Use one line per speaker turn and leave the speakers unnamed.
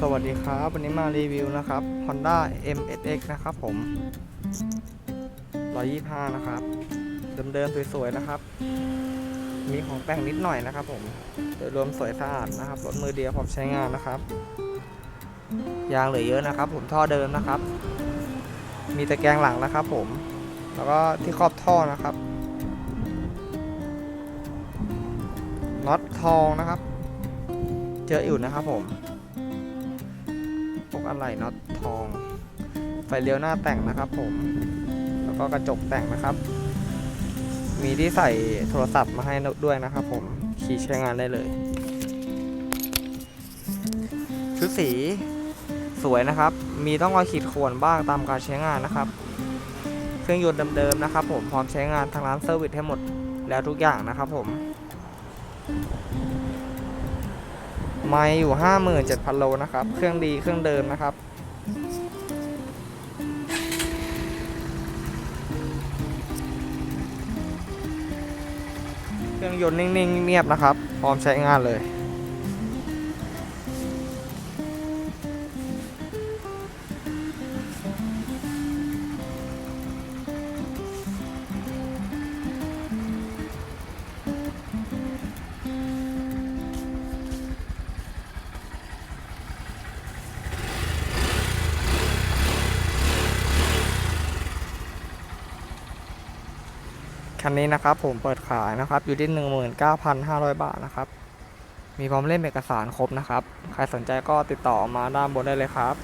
สวัสดีครับ วันนี้มารีวิวนะครับ Honda MSX นะครับผม 125 นะครับ เดิมๆสวยๆนะครับ มีของแต่งนิดหน่อยนะครับผม โดยรวมสวยสะอาดนะครับ รถมือเดียวพร้อมใช้งานนะครับ ยางเหลือเยอะนะครับ ผมท่อเดิมนะครับ มีตะแกรงหลังนะครับผม แล้วก็ที่ครอบท่อนะครับน็อตทองนะครับ เจออยู่นะครับผม พวกอะไหล่น็อตทอง ไฟเลี้ยวหน้าแต่งนะครับผม แล้วก็กระจกแต่งนะครับ มีที่ใส่โทรศัพท์มาให้ด้วยนะครับผม ขี่ใช้งานได้เลยชุดสีสวยนะครับ มีต้องรอยขีดข่วนบ้างตามการใช้งานนะครับ เครื่องยนต์เดิมๆนะครับ ผมพร้อมใช้งานทางร้านเซอร์วิสให้หมดแล้วทุกอย่างนะครับผม ไม่อยู่ 57,000 โลนะครับ เครื่องดีเครื่องเดิมนะครับ เครื่องยนต์นิ่งๆเงียบนะครับ พร้อมใช้งานเลย คันนี้นะครับผมเปิดขายนะครับอยู่ที่ 19,500 บาทนะครับ มีพร้อมเล่มเอกสารครบนะครับ ใครสนใจก็ติดต่อมาด้านบนได้เลยครับ